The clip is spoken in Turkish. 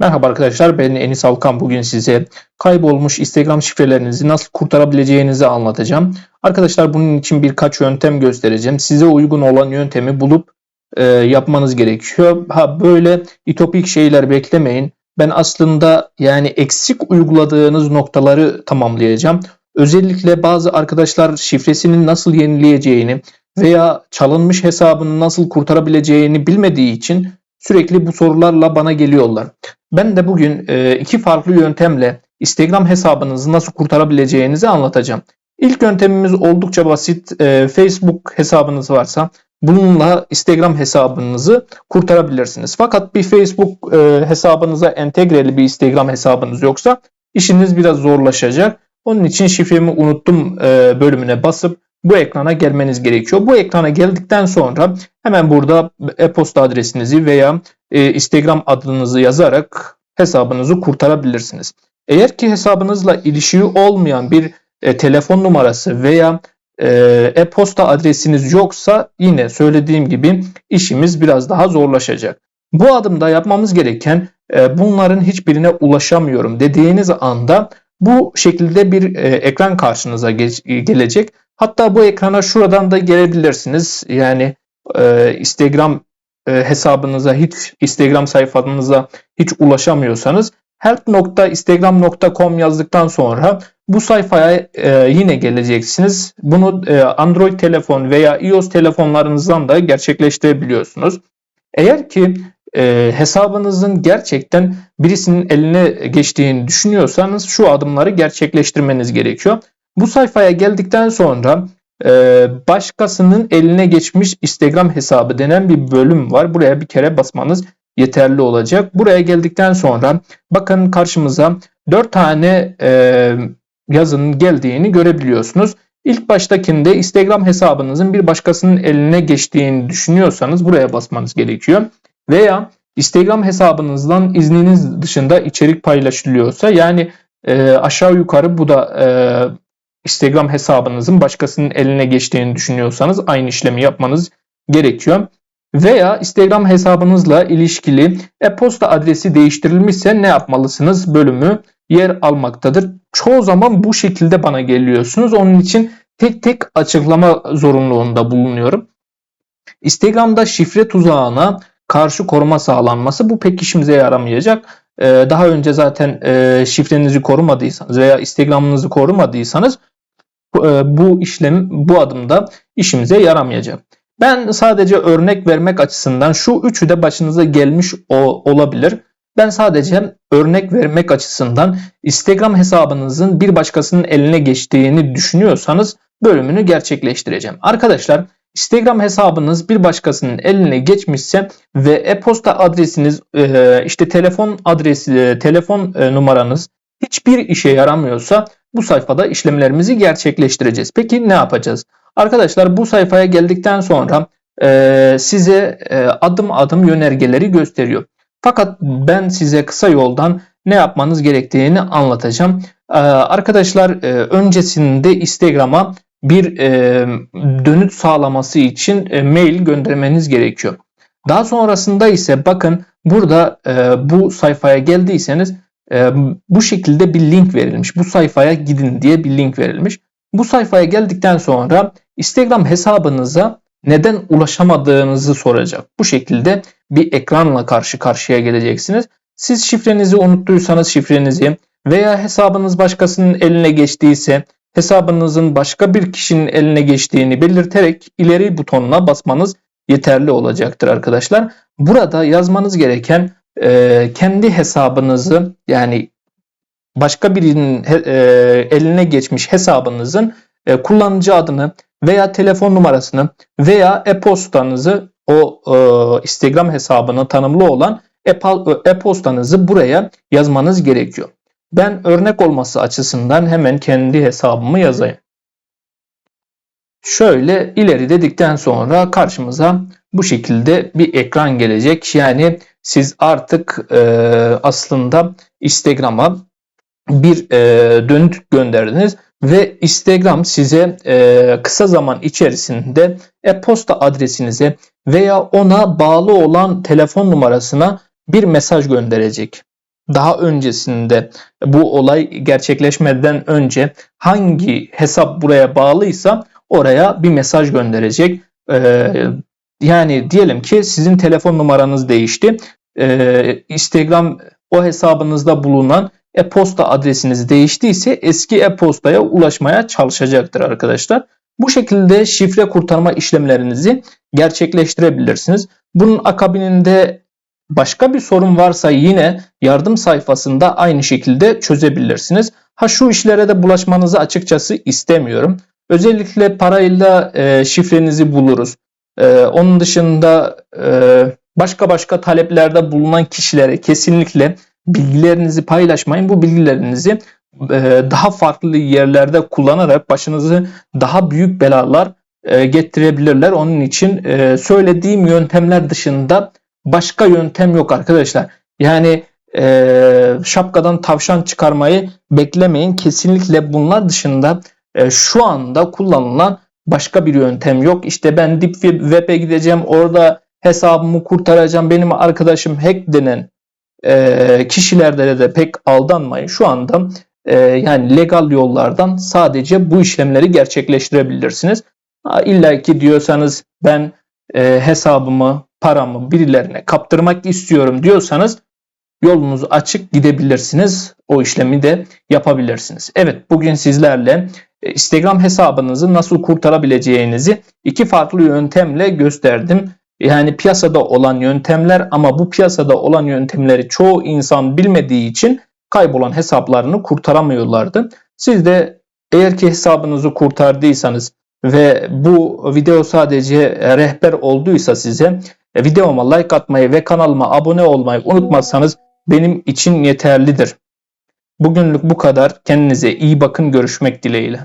Merhaba arkadaşlar ben Enis Alkan bugün size kaybolmuş Instagram şifrelerinizi nasıl kurtarabileceğinizi anlatacağım. Arkadaşlar bunun için birkaç yöntem göstereceğim. Size uygun olan yöntemi bulup e, yapmanız gerekiyor. Ha böyle itopik şeyler beklemeyin. Ben aslında yani eksik uyguladığınız noktaları tamamlayacağım. Özellikle bazı arkadaşlar şifresini nasıl yenileyeceğini veya çalınmış hesabını nasıl kurtarabileceğini bilmediği için sürekli bu sorularla bana geliyorlar. Ben de bugün e, iki farklı yöntemle Instagram hesabınızı nasıl kurtarabileceğinizi anlatacağım. İlk yöntemimiz oldukça basit. E, Facebook hesabınız varsa bununla Instagram hesabınızı kurtarabilirsiniz. Fakat bir Facebook e, hesabınıza entegreli bir Instagram hesabınız yoksa işiniz biraz zorlaşacak. Onun için şifremi unuttum bölümüne basıp bu ekrana gelmeniz gerekiyor. Bu ekrana geldikten sonra hemen burada e-posta adresinizi veya e, Instagram adınızı yazarak hesabınızı kurtarabilirsiniz. Eğer ki hesabınızla ilişiği olmayan bir e, telefon numarası veya e, e-posta adresiniz yoksa yine söylediğim gibi işimiz biraz daha zorlaşacak. Bu adımda yapmamız gereken bunların hiçbirine ulaşamıyorum dediğiniz anda bu şekilde bir ekran karşınıza gelecek. Hatta bu ekrana şuradan da gelebilirsiniz. Yani e, Instagram e, hesabınıza hiç Instagram sayfanıza hiç ulaşamıyorsanız help.instagram.com yazdıktan sonra bu sayfaya e, yine geleceksiniz. Bunu e, Android telefon veya iOS telefonlarınızdan da gerçekleştirebiliyorsunuz. Eğer ki e, hesabınızın gerçekten birisinin eline geçtiğini düşünüyorsanız şu adımları gerçekleştirmeniz gerekiyor. Bu sayfaya geldikten sonra e, başkasının eline geçmiş Instagram hesabı denen bir bölüm var. Buraya bir kere basmanız yeterli olacak. Buraya geldikten sonra bakın karşımıza 4 tane e, yazının geldiğini görebiliyorsunuz. İlk baştakinde Instagram hesabınızın bir başkasının eline geçtiğini düşünüyorsanız buraya basmanız gerekiyor. Veya Instagram hesabınızdan izniniz dışında içerik paylaşılıyorsa yani e, aşağı yukarı bu da e, Instagram hesabınızın başkasının eline geçtiğini düşünüyorsanız aynı işlemi yapmanız gerekiyor. Veya Instagram hesabınızla ilişkili e-posta adresi değiştirilmişse ne yapmalısınız bölümü yer almaktadır. Çoğu zaman bu şekilde bana geliyorsunuz. Onun için tek tek açıklama zorunluluğunda bulunuyorum. Instagram'da şifre tuzağına karşı koruma sağlanması bu pek işimize yaramayacak. Ee, daha önce zaten e, şifrenizi korumadıysanız veya Instagram'ınızı korumadıysanız bu işlem bu adımda işimize yaramayacak. Ben sadece örnek vermek açısından şu üçü de başınıza gelmiş olabilir. Ben sadece örnek vermek açısından Instagram hesabınızın bir başkasının eline geçtiğini düşünüyorsanız bölümünü gerçekleştireceğim. Arkadaşlar Instagram hesabınız bir başkasının eline geçmişse ve e-posta adresiniz, e, işte telefon adresi, telefon e, numaranız hiçbir işe yaramıyorsa bu sayfada işlemlerimizi gerçekleştireceğiz. Peki ne yapacağız? Arkadaşlar bu sayfaya geldikten sonra e, size e, adım adım yönergeleri gösteriyor. Fakat ben size kısa yoldan ne yapmanız gerektiğini anlatacağım. E, arkadaşlar e, öncesinde Instagram'a bir e, dönüt sağlaması için e, mail göndermeniz gerekiyor. Daha sonrasında ise bakın burada e, bu sayfaya geldiyseniz e, bu şekilde bir link verilmiş. Bu sayfaya gidin diye bir link verilmiş. Bu sayfaya geldikten sonra Instagram hesabınıza neden ulaşamadığınızı soracak. Bu şekilde bir ekranla karşı karşıya geleceksiniz. Siz şifrenizi unuttuysanız şifrenizi veya hesabınız başkasının eline geçtiyse hesabınızın başka bir kişinin eline geçtiğini belirterek ileri butonuna basmanız yeterli olacaktır arkadaşlar. Burada yazmanız gereken e, kendi hesabınızı yani başka birinin e, eline geçmiş hesabınızın e, kullanıcı adını veya telefon numarasını veya e-postanızı o e, Instagram hesabına tanımlı olan e-postanızı buraya yazmanız gerekiyor. Ben örnek olması açısından hemen kendi hesabımı yazayım. Şöyle ileri dedikten sonra karşımıza bu şekilde bir ekran gelecek. Yani siz artık e, aslında Instagram'a bir e, dönüt gönderdiniz ve Instagram size e, kısa zaman içerisinde e-posta adresinize veya ona bağlı olan telefon numarasına bir mesaj gönderecek. daha öncesinde bu olay gerçekleşmeden önce hangi hesap buraya bağlıysa oraya bir mesaj gönderecek. Ee, yani diyelim ki sizin telefon numaranız değişti. Ee, Instagram o hesabınızda bulunan e-posta adresiniz değiştiyse eski e-postaya ulaşmaya çalışacaktır arkadaşlar. Bu şekilde şifre kurtarma işlemlerinizi gerçekleştirebilirsiniz. Bunun akabininde başka bir sorun varsa yine yardım sayfasında aynı şekilde çözebilirsiniz. Ha şu işlere de bulaşmanızı açıkçası istemiyorum. Özellikle parayla e, şifrenizi buluruz. E, onun dışında e, başka başka taleplerde bulunan kişilere kesinlikle bilgilerinizi paylaşmayın. Bu bilgilerinizi e, daha farklı yerlerde kullanarak başınızı daha büyük belalar e, getirebilirler. Onun için e, söylediğim yöntemler dışında başka yöntem yok arkadaşlar. Yani şapkadan tavşan çıkarmayı beklemeyin. Kesinlikle bunlar dışında şu anda kullanılan başka bir yöntem yok. İşte ben Deep Web'e gideceğim orada hesabımı kurtaracağım. Benim arkadaşım hack denen e, kişilerde de pek aldanmayın. Şu anda e, yani legal yollardan sadece bu işlemleri gerçekleştirebilirsiniz. İlla ki diyorsanız ben e, hesabımı, paramı birilerine kaptırmak istiyorum diyorsanız yolunuz açık gidebilirsiniz. O işlemi de yapabilirsiniz. Evet bugün sizlerle e, Instagram hesabınızı nasıl kurtarabileceğinizi iki farklı yöntemle gösterdim. Yani piyasada olan yöntemler ama bu piyasada olan yöntemleri çoğu insan bilmediği için kaybolan hesaplarını kurtaramıyorlardı. Siz de eğer ki hesabınızı kurtardıysanız ve bu video sadece rehber olduysa size e, videoma like atmayı ve kanalıma abone olmayı unutmazsanız benim için yeterlidir. Bugünlük bu kadar. Kendinize iyi bakın. Görüşmek dileğiyle.